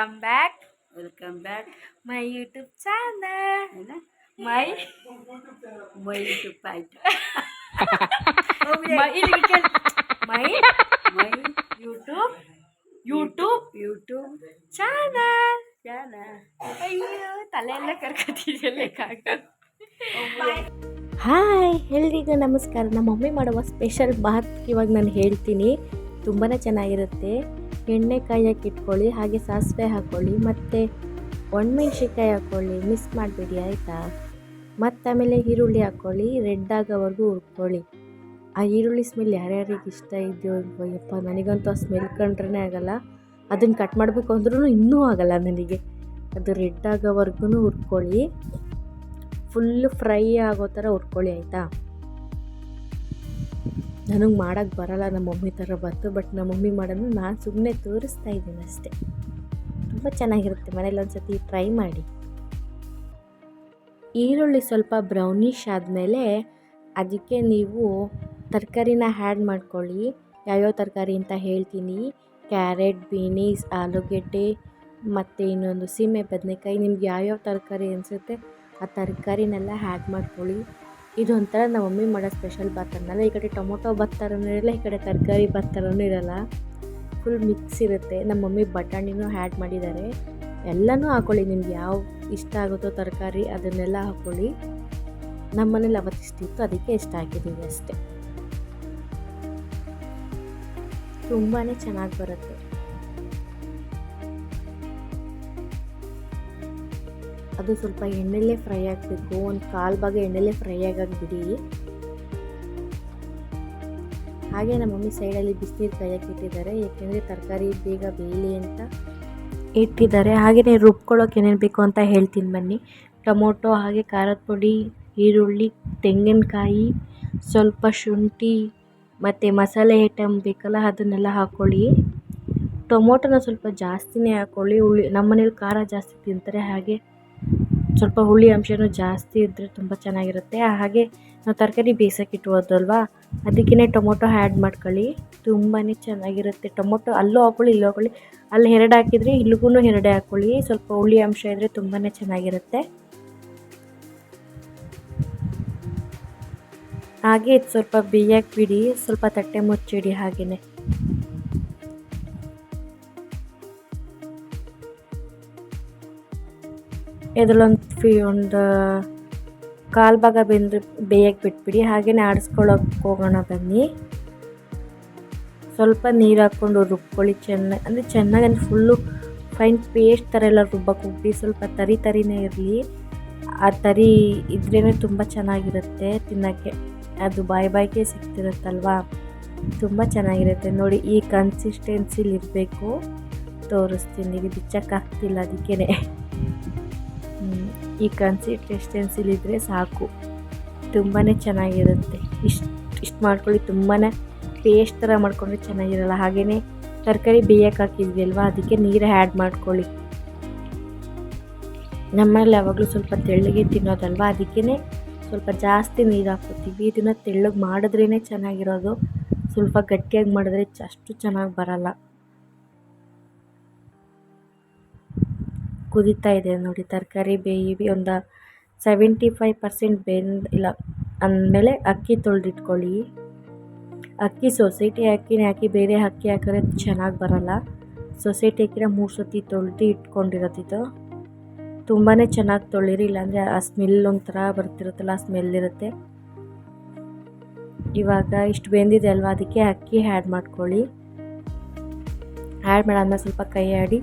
Welcome back welcome back my YouTube channel my my YouTube ಆಯ್ತು my my my YouTube YouTube YouTube channel channel ಅಯ್ಯೋ ತಲೆ ಎಲ್ಲ ಕರ್ಕತಿದೆಯಲ್ಲ hi ಎಲ್ರಿಗೂ ನಮಸ್ಕಾರ. ನಮ್ಮ ಮಮ್ಮಿ ಮಾಡುವ ಸ್ಪೆಷಲ್ ಬಾತ್ ಇವಾಗ ನಾನು ಹೇಳ್ತೀನಿ. ತುಂಬಾ ಚೆನ್ನಾಗಿರುತ್ತೆ. ಎಣ್ಣೆ ಕಾಯಕ್ಕೆ ಇಟ್ಕೊಳ್ಳಿ, ಹಾಗೆ ಸಾಸಿವೆ ಹಾಕ್ಕೊಳ್ಳಿ ಮತ್ತು ಒಣಮೆಣ್ಸಿನ್ಕಾಯಿ ಹಾಕ್ಕೊಳ್ಳಿ ಮಿಸ್ ಮಾಡಬೇಡಿ, ಆಯಿತಾ? ಮತ್ತು ಆಮೇಲೆ ಈರುಳ್ಳಿ ಹಾಕ್ಕೊಳ್ಳಿ ರೆಡ್ ಆಗೋವರೆಗೂ ಹುರ್ಕೊಳ್ಳಿ. ಆ ಈರುಳ್ಳಿ ಸ್ಮೆಲ್ ಯಾರ್ಯಾರಿಗೆ ಇಷ್ಟ ಇದೆಯೋ ಇಲ್ವೋ, ಯಪ್ಪ, ನನಗಂತೂ ಆ ಸ್ಮೆಲ್ ಕಂಡ್ರೇ ಆಗಲ್ಲ. ಅದನ್ನು ಕಟ್ ಮಾಡಬೇಕು ಅಂದ್ರೂ ಇನ್ನೂ ಆಗಲ್ಲ ನನಗೆ. ಅದು ರೆಡ್ ಆಗೋವರೆಗೂ ಹುರ್ಕೊಳ್ಳಿ. ಫುಲ್ ಫ್ರೈ ಆಗೋ ಥರ ಹುರ್ಕೊಳ್ಳಿ, ಆಯಿತಾ? ನನಗೆ ಮಾಡೋಕ್ಕೆ ಬರಲ್ಲ, ನಮ್ಮ ಮಮ್ಮಿ ಥರ ಬಂತು ಬಟ್ ನಮ್ಮ ಮಮ್ಮಿ ಮಾಡೋದು ನಾನು ಸುಮ್ಮನೆ ತೋರಿಸ್ತಾ ಇದ್ದೀನಿ ಅಷ್ಟೇ. ತುಂಬ ಚೆನ್ನಾಗಿರುತ್ತೆ, ಮನೇಲಿ ಒಂದು ಸತಿ ಟ್ರೈ ಮಾಡಿ. ಈರುಳ್ಳಿ ಸ್ವಲ್ಪ ಬ್ರೌನಿಶ್ ಆದಮೇಲೆ ಅದಕ್ಕೆ ನೀವು ತರಕಾರಿನ ಹ್ಯಾಡ್ ಮಾಡ್ಕೊಳ್ಳಿ. ಯಾವ್ಯಾವ ತರಕಾರಿ ಅಂತ ಹೇಳ್ತೀನಿ. ಕ್ಯಾರೆಟ್ ಬೀನೀಸ್ ಆಲೂಗೆಡ್ಡೆ, ಮತ್ತು ಇನ್ನೊಂದು ಸೀಮೆ ಬದನೆಕಾಯಿ, ನಿಮ್ಗೆ ಯಾವ್ಯಾವ ತರಕಾರಿ ಅನಿಸುತ್ತೆ ಆ ತರಕಾರಿನೆಲ್ಲ ಹ್ಯಾಡ್ ಮಾಡ್ಕೊಳ್ಳಿ. ಇದೊಂಥರ ನಮ್ಮ ಮಮ್ಮಿ ಮಾಡೋ ಸ್ಪೆಷಲ್ ಭಾತ್ ಅನ್ನಲ್ಲ. ಈ ಕಡೆ ಟೊಮೊಟೊ ಬಾತ್ ಇರಲ್ಲ, ಈ ಕಡೆ ತರಕಾರಿ ಬಾತ್ ಥರನೂ ಇರಲ್ಲ. ಫುಲ್ ಮಿಕ್ಸ್ ಇರುತ್ತೆ. ನಮ್ಮ ಮಮ್ಮಿ ಬಟಾಣಿನೂ ಆ್ಯಡ್ ಮಾಡಿದ್ದಾರೆ. ಎಲ್ಲನೂ ಹಾಕ್ಕೊಳ್ಳಿ ನಿಮ್ಗೆ ಯಾವ ಇಷ್ಟ ಆಗುತ್ತೋ ತರಕಾರಿ ಅದನ್ನೆಲ್ಲ ಹಾಕ್ಕೊಳ್ಳಿ ನಮ್ಮ ಮನೇಲಿ ಅವತ್ತಿಷ್ಟಿತ್ತು, ಅದಕ್ಕೆ ಇಷ್ಟ ಹಾಕಿದ್ದೀವಿ ಅಷ್ಟೇ. ತುಂಬಾ ಚೆನ್ನಾಗಿ ಬರುತ್ತೆ. ಅದು ಸ್ವಲ್ಪ ಎಣ್ಣೆಲ್ಲೇ ಫ್ರೈ ಆಗಬೇಕು. ಒಂದು ಕಾಲು ಭಾಗ ಎಣ್ಣೆಲ್ಲೇ ಫ್ರೈ ಆಗಾಗ ಬಿಡಿ ಹಾಗೆ ನಮ್ಮ ಮಮ್ಮಿ ಸೈಡಲ್ಲಿ ಬಿಸಿನೀರು ಕಾಯಕ್ಕೆ ಇಟ್ಟಿದ್ದಾರೆ. ಏಕೆಂದರೆ ತರಕಾರಿ ಬೇಗ ಬೇಯಲಿ ಅಂತ ಇಟ್ಟಿದ್ದಾರೆ. ಹಾಗೆಯೇ ರುಬ್ಕೊಳ್ಳೋಕೆ ಏನೇನು ಬೇಕು ಅಂತ ಹೇಳ್ತೀನಿ ಬನ್ನಿ. ಟೊಮೊಟೊ, ಹಾಗೆ ಖಾರದ ಪುಡಿ, ಈರುಳ್ಳಿ, ತೆಂಗಿನಕಾಯಿ, ಸ್ವಲ್ಪ ಶುಂಠಿ ಮತ್ತು ಮಸಾಲೆ ಐಟಮ್ ಬೇಕಲ್ಲ ಅದನ್ನೆಲ್ಲ ಹಾಕ್ಕೊಳ್ಳಿ ಟೊಮೊಟೊನ ಸ್ವಲ್ಪ ಜಾಸ್ತಿನೇ ಹಾಕ್ಕೊಳ್ಳಿ ಉಳ್ಳಿ ನಮ್ಮ ಮನೇಲಿ ಖಾರ ಜಾಸ್ತಿ ತಿಂತಾರೆ. ಹಾಗೆ ಸ್ವಲ್ಪ ಹುಳಿ ಅಂಶನೂ ಜಾಸ್ತಿ ಇದ್ದರೆ ತುಂಬ ಚೆನ್ನಾಗಿರುತ್ತೆ. ಹಾಗೆ ನಾವು ತರಕಾರಿ ಬೇಯಿಸೋಕೆ ಇಟ್ಕೋದಲ್ವಾ ಅದಕ್ಕೇ ಟೊಮೊಟೊ ಆ್ಯಡ್ ಮಾಡ್ಕೊಳ್ಳಿ. ತುಂಬಾ ಚೆನ್ನಾಗಿರುತ್ತೆ. ಟೊಮೊಟೊ ಅಲ್ಲೂ ಹಾಕ್ಕೊಳ್ಳಿ ಇಲ್ಲೂ ಹಾಕ್ಕೊಳ್ಳಿ ಅಲ್ಲಿ ಎರಡು ಹಾಕಿದರೆ ಇಲ್ಲಿಗೂ ಎರಡೇ ಹಾಕ್ಕೊಳ್ಳಿ ಸ್ವಲ್ಪ ಹುಳಿ ಅಂಶ ಇದ್ದರೆ ತುಂಬಾ ಚೆನ್ನಾಗಿರುತ್ತೆ. ಹಾಗೆ ಇದು ಸ್ವಲ್ಪ ಬೇಯಕ್ಕೆ ಬಿಡಿ. ಸ್ವಲ್ಪ ತಟ್ಟೆ ಮುಚ್ಚಿಡಿ ಹಾಗೆಯೇ ಇದರಲ್ಲೊಂದು ಫಿ ಒಂದು, ಕಾಲು ಭಾಗ ಬೆಂದು ಬೇಯಕ್ಕೆ ಬಿಟ್ಬಿಡಿ ಹಾಗೆಯೇ ಆಡಿಸ್ಕೊಳ್ಳೋಕೆ ಹೋಗೋಣ ಬನ್ನಿ. ಸ್ವಲ್ಪ ನೀರು ಹಾಕ್ಕೊಂಡು ರುಬ್ಕೊಳ್ಳಿ ಚೆನ್ನಾಗಿ ಅಂದರೆ ಚೆನ್ನಾಗಿ ಅಂದರೆ ಫುಲ್ಲು ಫೈನ್ ಪೇಸ್ಟ್ ಥರ ಎಲ್ಲ ರುಬ್ಬಕ್ಕೆ ಹೋಗ್ಬಿಡಿ, ಸ್ವಲ್ಪ ತರಿ ತರಿನೇ ಇರಲಿ. ಆ ತರಿ ಇದ್ರೇ ತುಂಬ ಚೆನ್ನಾಗಿರುತ್ತೆ ತಿನ್ನೋಕ್ಕೆ. ಅದು ಬಾಯಿ ಬಾಯಿಗೆ ಸಿಗ್ತಿರುತ್ತಲ್ವಾ? ತುಂಬ ಚೆನ್ನಾಗಿರುತ್ತೆ. ನೋಡಿ, ಈ ಕನ್ಸಿಸ್ಟೆನ್ಸಿಲಿ ಇರಬೇಕು. ತೋರಿಸ್ತೀನಿ, ಇದು ಬಿಚ್ಚಕ್ಕಾಗ್ತಿಲ್ಲ ಅದಕ್ಕೇ ಈ ಕನ್ಸಿಸ್ಟೆನ್ಸಿಲಿದ್ದರೆ ಸಾಕು. ತುಂಬಾ ಚೆನ್ನಾಗಿರುತ್ತೆ. ಇಷ್ಟು ಇಷ್ಟು ಮಾಡ್ಕೊಳ್ಳಿ ತುಂಬಾ ಪೇಸ್ಟ್ ಥರ ಮಾಡಿಕೊಂಡ್ರೆ ಚೆನ್ನಾಗಿರಲ್ಲ. ಹಾಗೆಯೇ ತರಕಾರಿ ಬೇಯಕ್ಕೆ ಹಾಕಿದ್ವಿ ಅಲ್ವಾ? ಅದಕ್ಕೆ ನೀರು ಆ್ಯಡ್ ಮಾಡ್ಕೊಳ್ಳಿ. ನಮ್ಮಲ್ಲಿ ಯಾವಾಗಲೂ ಸ್ವಲ್ಪ ತೆಳ್ಳಗೆ ತಿನ್ನೋದಲ್ವ? ಅದಕ್ಕೇ ಸ್ವಲ್ಪ ಜಾಸ್ತಿ ನೀರು ಹಾಕ್ಕೊತೀವಿ ಇದನ್ನು ತೆಳ್ಳಗೆ ಮಾಡಿದ್ರೇ ಚೆನ್ನಾಗಿರೋದು. ಸ್ವಲ್ಪ ಗಟ್ಟಿಯಾಗಿ ಮಾಡಿದ್ರೆ ಅಷ್ಟು ಚೆನ್ನಾಗಿ ಬರಲ್ಲ. ಕುದೀತಾ ಇದೆ ನೋಡಿ, ತರಕಾರಿ ಬೇಯಿ ಒಂದು ಸೆವೆಂಟಿ ಫೈವ್ ಪರ್ಸೆಂಟ್ ಬೆಂದ, ಇಲ್ಲ, ಅಂದಮೇಲೆ ಅಕ್ಕಿ ತೊಳೆದಿಟ್ಕೊಳ್ಳಿ. ಅಕ್ಕಿ ಸೊಸೈಟಿ ಅಕ್ಕಿನೇ ಹಾಕಿ, ಬೇರೆ ಅಕ್ಕಿ ಹಾಕಿದ್ರೆ ಚೆನ್ನಾಗಿ ಬರಲ್ಲ. ಸೊಸೈಟಿ ಅಕ್ಕಿನ ಮೂರು ಸತಿ ತೊಳೆದು ಇಟ್ಕೊಂಡಿರೋದಿದ್ದು ತುಂಬಾ ಚೆನ್ನಾಗಿ ತೊಳಿರಿ ಇಲ್ಲಾಂದರೆ ಆ ಸ್ಮೆಲ್ ಒಂಥರ ಬರ್ತಿರುತ್ತಲ್ಲ, ಆ ಸ್ಮೆಲ್ ಇರುತ್ತೆ. ಇವಾಗ ಇಷ್ಟು ಬೆಂದಿದೆ ಅಲ್ವಾ, ಅದಕ್ಕೆ ಅಕ್ಕಿ ಆ್ಯಡ್ ಮಾಡ್ಕೊಳ್ಳಿ. ಆ್ಯಡ್ ಮಾಡಾದ್ಮೇಲೆ ಸ್ವಲ್ಪ ಕೈ ಆಡಿ.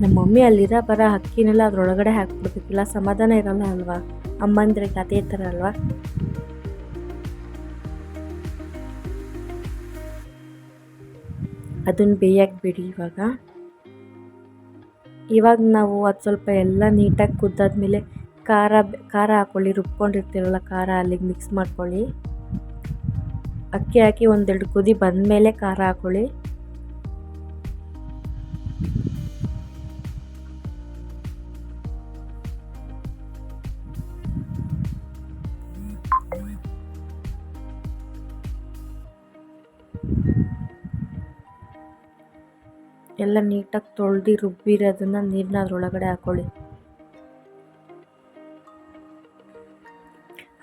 ನಮ್ಮ ಮಮ್ಮಿ ಅಲ್ಲಿರೋ ಬರೋ ಅಕ್ಕಿನೆಲ್ಲ ಅದ್ರೊಳಗಡೆ ಹಾಕ್ಬಿಡ್ಬೇಕಿಲ್ಲ, ಸಮಾಧಾನ ಇರಲ್ಲ ಅಲ್ವಾ? ಅಮ್ಮಂದ್ರೆ ಅದೇ ಥರ ಅಲ್ವಾ? ಅದನ್ನು ಬೇಯಕ್ಕೆ ಬಿಡಿ ಇವಾಗ. ಇವಾಗ ನಾವು ಅದು ಸ್ವಲ್ಪ ಎಲ್ಲ ನೀಟಾಗಿ ಕುದ್ದಾದ್ಮೇಲೆ ಖಾರ ಖಾರ ಹಾಕ್ಕೊಳ್ಳಿ ರುಬ್ಕೊಂಡಿರ್ತೀರಲ್ಲ ಖಾರ ಅಲ್ಲಿಗೆ ಮಿಕ್ಸ್ ಮಾಡ್ಕೊಳ್ಳಿ. ಅಕ್ಕಿ ಹಾಕಿ ಒಂದೆರಡು ಕುದಿ ಬಂದಮೇಲೆ ಖಾರ ಹಾಕ್ಕೊಳ್ಳಿ ಎಲ್ಲ ನೀಟಾಗಿ ತೊಳೆದು ರುಬ್ಬಿರೋದನ್ನು ನೀರನ್ನ ಅದರೊಳಗಡೆ ಹಾಕ್ಕೊಳ್ಳಿ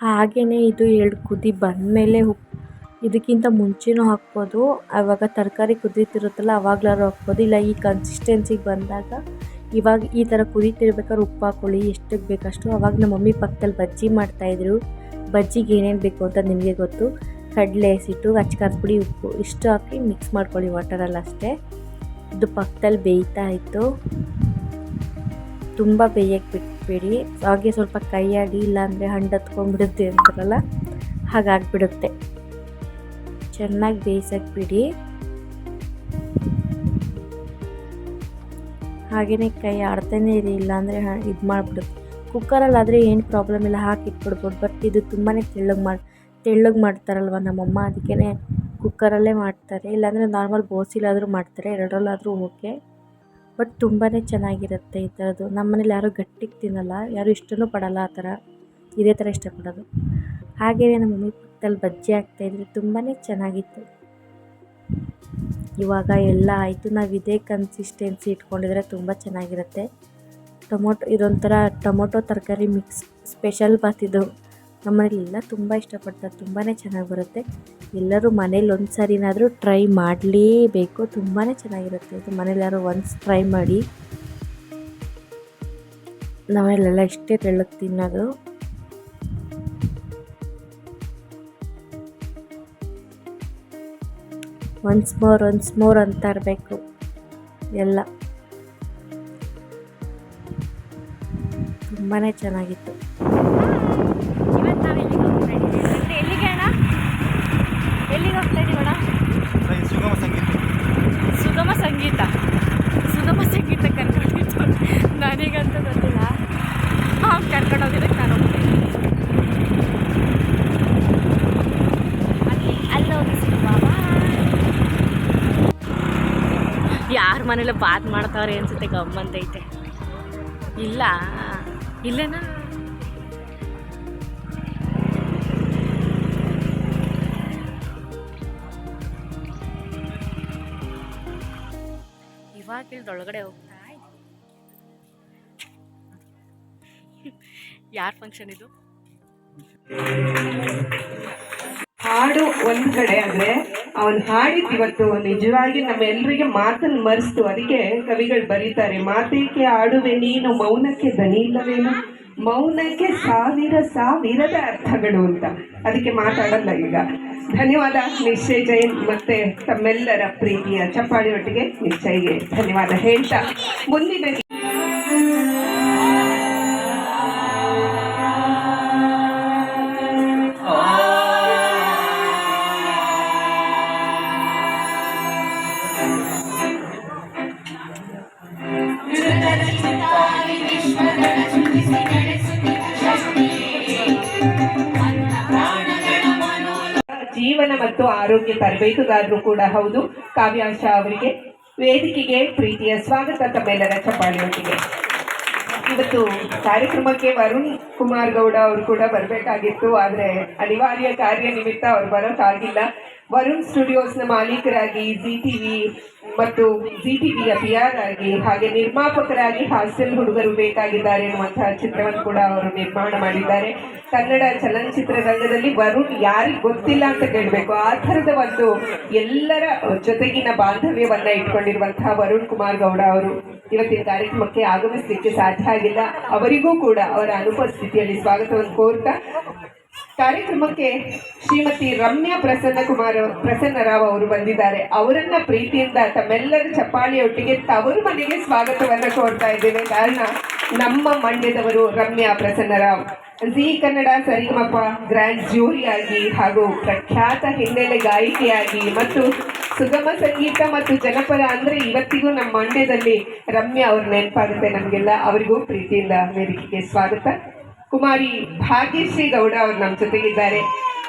ಹಾಗೆಯೇ ಇದು ಎರಡು ಕುದಿ ಬಂದಮೇಲೆ ಉಪ್ಪು ಇದಕ್ಕಿಂತ ಮುಂಚೆನೂ ಹಾಕ್ಬೋದು. ಆವಾಗ ತರಕಾರಿ ಕುದೀತಿರುತ್ತಲ್ಲ, ಅವಾಗ್ಲಾರು ಹಾಕ್ಬೋದು. ಇಲ್ಲ, ಈ ಕನ್ಸಿಸ್ಟೆನ್ಸಿಗೆ ಬಂದಾಗ ಇವಾಗ ಈ ಥರ ಕುದೀತಿರ್ಬೇಕಾದ್ರೆ ಉಪ್ಪು ಹಾಕ್ಕೊಳ್ಳಿ ಎಷ್ಟಕ್ಕೆ ಬೇಕಷ್ಟು. ಆವಾಗ ನಮ್ಮ ಮಮ್ಮಿ ಪಕ್ಕದಲ್ಲಿ ಬಜ್ಜಿ ಮಾಡ್ತಾಯಿದ್ರು ಬಜ್ಜಿಗೆ ಏನೇನು ಬೇಕು ಅಂತ ನಿಮಗೆ ಗೊತ್ತು. ಕಡಲೆ, ಹಸಿಟ್ಟು ಅಚ್ಕಾರದ ಪುಡಿ, ಉಪ್ಪು, ಇಷ್ಟು ಹಾಕಿ ಮಿಕ್ಸ್ ಮಾಡ್ಕೊಳ್ಳಿ ವಾಟರಲ್ಲಿ ಅಷ್ಟೇ. ಇದು ಪಕ್ಕದಲ್ಲಿ ಬೇಯ್ತಾ ಇತ್ತು. ತುಂಬ ಬೇಯಕ್ಕೆ ಬಿಟ್ಬಿಡಿ. ಹಾಗೆ ಸ್ವಲ್ಪ ಕೈ ಆಡಿ ಇಲ್ಲಾಂದರೆ ಹತ್ಕೊಂಡ್ಬಿಡುತ್ತೆ ಅಂತಾರಲ್ಲ, ಹಾಗಾಗಿಬಿಡುತ್ತೆ. ಚೆನ್ನಾಗಿ ಬೇಯಿಸಕ್ಕೆ ಬಿಡಿ. ಹಾಗೆಯೇ ಕೈ ಆಡ್ತಾನೆ ಇರಿ, ಇಲ್ಲಾಂದರೆ ಇದು ಮಾಡಿಬಿಡುತ್ತೆ. ಕುಕ್ಕರಲ್ಲಿ ಆದರೆ ಏನು ಪ್ರಾಬ್ಲಮ್ ಇಲ್ಲ, ಹಾಕಿ ಇಟ್ಬಿಡ್ಬೋದು ಬಟ್ ಇದು ತುಂಬಾ ತೆಳ್ಳಗೆ ಮಾಡಿ, ತೆಳ್ಳಗೆ ಮಾಡ್ತಾರಲ್ವ ನಮ್ಮಮ್ಮ ಅದಕ್ಕೇ ಕುಕ್ಕರಲ್ಲೇ ಮಾಡ್ತಾರೆ, ಇಲ್ಲಾಂದರೆ ನಾರ್ಮಲ್ ಬೋಸಿಲಾದರೂ ಮಾಡ್ತಾರೆ, ಎರಡರಲ್ಲಾದರೂ ಓಕೆ. ಬಟ್ ತುಂಬಾ ಚೆನ್ನಾಗಿರುತ್ತೆ ಈ ಥರದ್ದು. ನಮ್ಮ ಮನೇಲಿ ಯಾರೂ ಗಟ್ಟಿಗೆ ತಿನ್ನಲ್ಲ, ಯಾರೂ ಇಷ್ಟನೂ ಪಡಲ್ಲ ಆ ಥರ. ಇದೇ ಥರ ಇಷ್ಟಪಡೋದು. ಹಾಗೆಯೇ ನಮ್ಮ ಮಮ್ಮಿ ಪಕ್ಕದಲ್ಲಿ ಬಜ್ಜಿ ಹಾಕ್ತಾಯಿದ್ರು ತುಂಬಾ ಚೆನ್ನಾಗಿತ್ತು. ಇವಾಗ ಎಲ್ಲ ಆಯಿತು, ನಾವು ಇದೇ ಕನ್ಸಿಸ್ಟೆನ್ಸಿ ಇಟ್ಕೊಂಡಿದ್ರೆ ತುಂಬ ಚೆನ್ನಾಗಿರುತ್ತೆ. ಟೊಮೊಟೊ, ಇದೊಂಥರ ಟೊಮೊಟೊ ತರಕಾರಿ ಮಿಕ್ಸ್, ಸ್ಪೆಷಲ್ ಬಾತ್ ಇದು. ನಮ್ಮನೇಲಿ ಎಲ್ಲ ತುಂಬ ಇಷ್ಟಪಡ್ತಾರೆ ತುಂಬಾ ಚೆನ್ನಾಗಿ ಬರುತ್ತೆ. ಎಲ್ಲರೂ ಮನೇಲಿ ಒಂದು ಸಾರಿನಾದರೂ ಟ್ರೈ ಮಾಡಲೇಬೇಕು ತುಂಬಾ ಚೆನ್ನಾಗಿರುತ್ತೆ ಇದು. ಮನೇಲಿ ಯಾರೋ ಒನ್ಸ್ ಟ್ರೈ ಮಾಡಿ. ನಾವೆಲ್ಲೆಲ್ಲ ಇಷ್ಟೇ ತೆಳ್ಳಗೆ ತಿನ್ನೋದು. ಒನ್ಸ್ ಮೋರ್ ಒನ್ಸ್ ಮೋರ್ ಅಂತ ಇರಬೇಕು, ಎಲ್ಲ. ತುಂಬಾ ಚೆನ್ನಾಗಿತ್ತು ಇವತ್ತು ನಾವು ಎಲ್ಲಿಗೆ ಹೋಗ್ತಾ ಇದ್ದೀವಿ ಅಂದ್ರೆ ಎಲ್ಲಿಗೆ ಅಣ್ಣ ಎಲ್ಲಿಗೆ ಹೋಗ್ತಾ ಇದೀವಿ ಅಣ್ಣ? ಸುಗಮ ಸಂಗೀತ. ಸುಗಮ ಸಂಗೀತ. ಸುಗಮ ಸಂಗೀತ ಕರ್ಕೊಂಡಿದ್ದು ನನಗಂತೂ ಗೊತ್ತಿಲ್ಲ. ಹಾಂ ಕರ್ಕೊಂಡು ಹೋಗಿದ್ದಕ್ಕೆ ನಾನು ಹೋಗ್ತೀನಿ. ಅಲ್ಲಿ ಅಲ್ಲಿ ಹೋಗಿ ಸಿಗುವ ಯಾರ ಮನೇಲಿ ಬಾತ್ ಮಾಡ್ತಾವ್ರೆ ಅನ್ಸುತ್ತೆ ಗಮ್ಮಂತೈತೆ ಇಲ್ಲ ಇಲ್ಲೇನಾ? ಇಳ್ದೊಳಗಡೆ ಹೋಗ್ತಾ ಯಾರ ಫಂಕ್ಷನ್ ಇದು? ಹಾಡು ಒಂದ್ ಕಡೆ ಅಂದ್ರೆ ಅವನ್ ಹಾಡಿದ್ ಇವತ್ತು ನಿಜವಾಗಿ ನಮ್ಮೆಲ್ಲರಿಗೆ ಮಾತನ್ ಮರೆಸ್ತು. ಅದಕ್ಕೆ ಕವಿಗಳು ಬರೀತಾರೆ, ಮಾತೇಕೆ ಆಡುವೆ ನೀನು? ಮೌನಕ್ಕೆ ದನಿ ಇಲ್ಲವೇನು ಮೌನಕ್ಕೆ ಸಾವಿರ ಸಾವಿರದ ಅರ್ಥಗಳು ಅಂತ. ಅದಕ್ಕೆ ಮಾತಾಡಲ್ಲ ಈಗ. ಧನ್ಯವಾದ ನಿಶ್ಚಯ ಜೈನ್ ಮತ್ತೆ ತಮ್ಮೆಲ್ಲರ ಪ್ರೀತಿಯ ಚಪ್ಪಾಳಿ ಒಟ್ಟಿಗೆ ನಿಶ್ಚಯ್ಗೆ ಧನ್ಯವಾದ ಹೇಳ್ತಾ ಮುಂದಿನ ಆರೋಗ್ಯ ತರಬೇತುದಾರರು ಕೂಡ ಹೌದು. ಕಾವ್ಯಾಂಶ ಅವರಿಗೆ ವೇದಿಕೆಗೆ ಪ್ರೀತಿಯ ಸ್ವಾಗತ ತಮ್ಮೆಲ್ಲರ ಚಪ್ಪಾಳಿಯೊಂದಿಗೆ ಇವತ್ತು ಕಾರ್ಯಕ್ರಮಕ್ಕೆ ವರುಣ್ ಕುಮಾರ್ ಗೌಡ ಅವರು ಕೂಡ ಬರಬೇಕಾಗಿತ್ತು. ಆದರೆ ಅನಿವಾರ್ಯ ಕಾರ್ಯ ನಿಮಿತ್ತ ಅವ್ರು ಬರೋಕ್ಕಾಗಿಲ್ಲ ವರುಣ್ ಸ್ಟುಡಿಯೋಸ್ನ ಮಾಲೀಕರಾಗಿ ಜಿ ಟಿವಿ ಮತ್ತು ಜಿ ಟಿವಿಯ ಪಿ ಆರ್ ಆಗಿ ಹಾಗೆ ನಿರ್ಮಾಪಕರಾಗಿ ಹಾಸ್ಟೆಲ್ ಹುಡುಗರು ಬೇಕಾಗಿದ್ದಾರೆ ಎನ್ನುವಂತಹ ಚಿತ್ರವನ್ನು ಕೂಡ ಅವರು ನಿರ್ಮಾಣ ಮಾಡಿದ್ದಾರೆ. ಕನ್ನಡ ಚಲನಚಿತ್ರ ರಂಗದಲ್ಲಿ ವರುಣ್ ಯಾರಿಗೆ ಗೊತ್ತಿಲ್ಲ ಅಂತ ಕೇಳಬೇಕು. ಆ ಥರದ ಒಂದು ಎಲ್ಲರ ಜೊತೆಗಿನ ಬಾಂಧವ್ಯವನ್ನ ಇಟ್ಕೊಂಡಿರುವಂತಹ ವರುಣ್ ಕುಮಾರ್ ಗೌಡ ಅವರು ಇವತ್ತಿನ ಕಾರ್ಯಕ್ರಮಕ್ಕೆ ಆಗಮಿಸಲಿಕ್ಕೆ ಸಾಧ್ಯ ಆಗಿಲ್ಲ. ಅವರಿಗೂ ಕೂಡ ಅವರ ಅನುಪಸ್ಥಿತಿಯಲ್ಲಿ ಸ್ವಾಗತವನ್ನು ಕೋರ್ತಾ ಕಾರ್ಯಕ್ರಮಕ್ಕೆ ಶ್ರೀಮತಿ ರಮ್ಯಾ ಪ್ರಸನ್ನ ಕುಮಾರ್ ಪ್ರಸನ್ನ ರಾವ್ ಅವರು ಬಂದಿದ್ದಾರೆ. ಅವರನ್ನ ಪ್ರೀತಿಯಿಂದ ತಮ್ಮೆಲ್ಲರ ಚಪ್ಪಾಳಿಯೊಟ್ಟಿಗೆ ತವರು ಮನೆಗೆ ಸ್ವಾಗತವನ್ನ ಕೋರ್ತಾ ಇದ್ದೇವೆ. ಕಾರಣ ನಮ್ಮ ಮಂಡ್ಯದವರು ರಮ್ಯಾ ಪ್ರಸನ್ನರಾವ್. ಜಿ ಕನ್ನಡ ಸರಿಗಮಪ ಗ್ರ್ಯಾಂಡ್ ಜ್ಯೂರಿಯಾಗಿ ಹಾಗೂ ಪ್ರಖ್ಯಾತ ಹಿನ್ನೆಲೆ ಗಾಯಕಿಯಾಗಿ ಮತ್ತು ಸುಗಮ ಸಂಗೀತ ಮತ್ತು ಜನಪದ ಅಂದ್ರೆ ಇವತ್ತಿಗೂ ನಮ್ಮ ಮಂಡ್ಯದಲ್ಲಿ ರಮ್ಯಾ ಅವ್ರ ನೆನಪಾಗುತ್ತೆ ನಮಗೆಲ್ಲ. ಅವರಿಗೂ ಪ್ರೀತಿಯಿಂದ ವೇದಿಕೆಗೆ ಸ್ವಾಗತ. ಕುಮಾರಿ ಭಾಗ್ಯಶ್ರೀ ಗೌಡ ಅವರು ನಮ್ಮ ಜೊತೆಗಿದ್ದಾರೆ.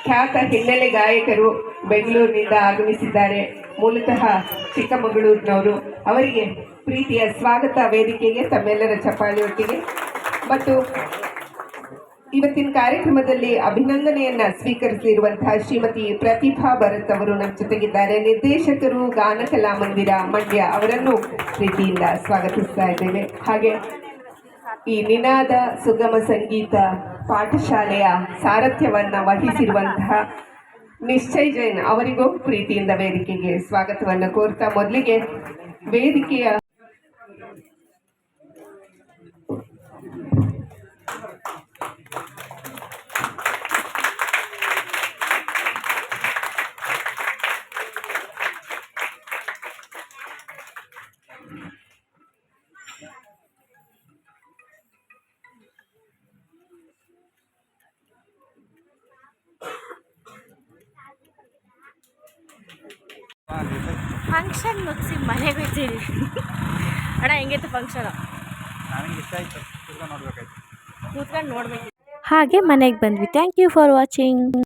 ಖ್ಯಾತ ಹಿನ್ನೆಲೆ ಗಾಯಕರು ಬೆಂಗಳೂರಿನಿಂದ ಆಗಮಿಸಿದ್ದಾರೆ. ಮೂಲತಃ ಚಿಕ್ಕಮಗಳೂರಿನವರು. ಅವರಿಗೆ ಪ್ರೀತಿಯ ಸ್ವಾಗತ ವೇದಿಕೆಗೆ ತಮ್ಮೆಲ್ಲರ ಚಪ್ಪಾಳಿಯೊಟ್ಟಿಗೆ. ಮತ್ತು ಇವತ್ತಿನ ಕಾರ್ಯಕ್ರಮದಲ್ಲಿ ಅಭಿನಂದನೆಯನ್ನ ಸ್ವೀಕರಿಸಿರುವಂತಹ ಶ್ರೀಮತಿ ಪ್ರತಿಭಾ ಭರತ್ ಅವರು ನಮ್ಮ ಜೊತೆಗಿದ್ದಾರೆ. ನಿರ್ದೇಶಕರು, ಗಾನಕಲಾ ಮಂದಿರ ಮಂಡ್ಯ ಅವರನ್ನು ಪ್ರೀತಿಯಿಂದ ಸ್ವಾಗತಿಸ್ತಾ ಇದ್ದೇವೆ. ಹಾಗೆ ಈ ನಿನಾದ ಸುಗಮ ಸಂಗೀತ ಪಾಠಶಾಲೆಯ ಸಾರಥ್ಯವನ್ನು ವಹಿಸಿರುವಂತಹ ನಿಶ್ಚಯ್ ಜೈನ್ ಅವರಿಗೂ ಪ್ರೀತಿಯಿಂದ ವೇದಿಕೆಗೆ ಸ್ವಾಗತವನ್ನು ಕೋರ್ತಾ. ಮೊದಲಿಗೆ ವೇದಿಕೆಯ ಫಂಕ್ಷನ್ ಮುಗಿಸಿ ಮನೆಗೆ ಹೋಗ್ತೀವಿ ಅಣ್ಣ ಹೆಂಗಿತ್ತು ಫಂಕ್ಷನು ಕೂತ್ಕೊಂಡು ನೋಡ್ಬೇಕು. ಹಾಗೆ ಮನೆಗೆ ಬಂದ್ವಿ. Thank you for watching